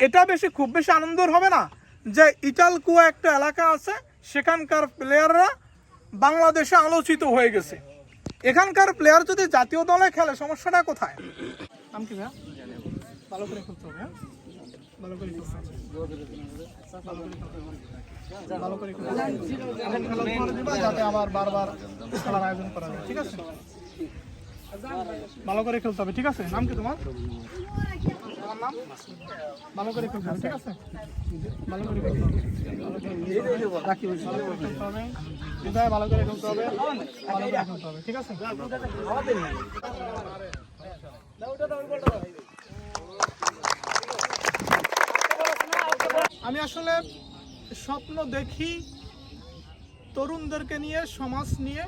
এটা বেশি, খুব বেশি আনন্দের হবে না যে ইটালকুয়া একটা এলাকা আছে, সেখানকার প্লেয়াররা বাংলাদেশে আলোচিত হয়ে গেছে। এখানকার প্লেয়ার যদি জাতীয় দলে খেলে, সমস্যাটা কোথায়? হ্যাঁ? যাতে আবার বারবার আয়োজন করা ঠিক আছে? ভালো করে খেলতে হবে, ঠিক আছে? নাম কি তোমার? ভালো করে ঠিক আছে? ভালো করে ভালো করে হবে, ঠিক আছে? আমি আসলে স্বপ্ন দেখি তরুণদেরকে নিয়ে, সমাজ নিয়ে,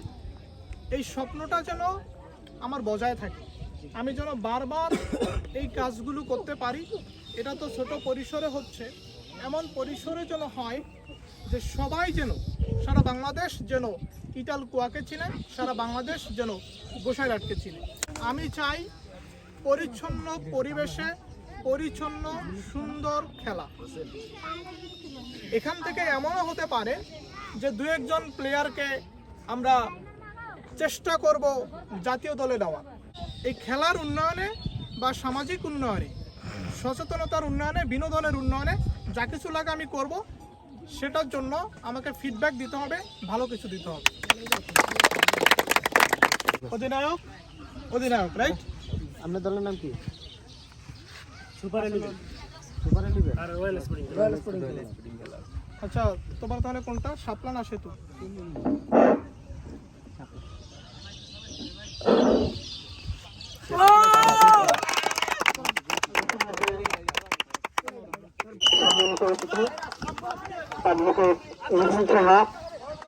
এই স্বপ্নটা যেন আমার বজায় থাকে। আমি যেন বারবার এই কাজগুলো করতে পারি, এটা তো ছোট পরিসরে হচ্ছে। এমন পরিসরে যেন হয় যে সবাই যেন, সারা বাংলাদেশ যেন ইটাল কুয়াকে চিনে, সারা বাংলাদেশ যেন গোসাইরাটকে চিনে। আমি চাই পরিচ্ছন্ন পরিবেশে পরিচ্ছন্ন, সুন্দর খেলা। এখান থেকে এমনও হতে পারে যে দু একজন প্লেয়ারকে আমরা চেষ্টা করব জাতীয় দলে দেওয়া এই খেলার উন্নয়নে বা সামাজিক উন্নয়নে সচেতনতার উন্নয়নে বিনোদনের উন্নয়নে যা কিছু লাগে আমি করব সেটার জন্য আমাকে ফিডব্যাক দিতে হবে ভালো কিছু দিতে হবে। অধিনায়ক অধিনায়ক রাইট আপনার দলের নাম কি? Super eleven. Super eleven? আর রয়্যাল স্পোর্টিং রয়্যাল স্পোর্টিং আচ্ছা তোমার তাহলে কোনটা? শাপলা না সেতু? పద్మకో పద్మకో ఊహించమా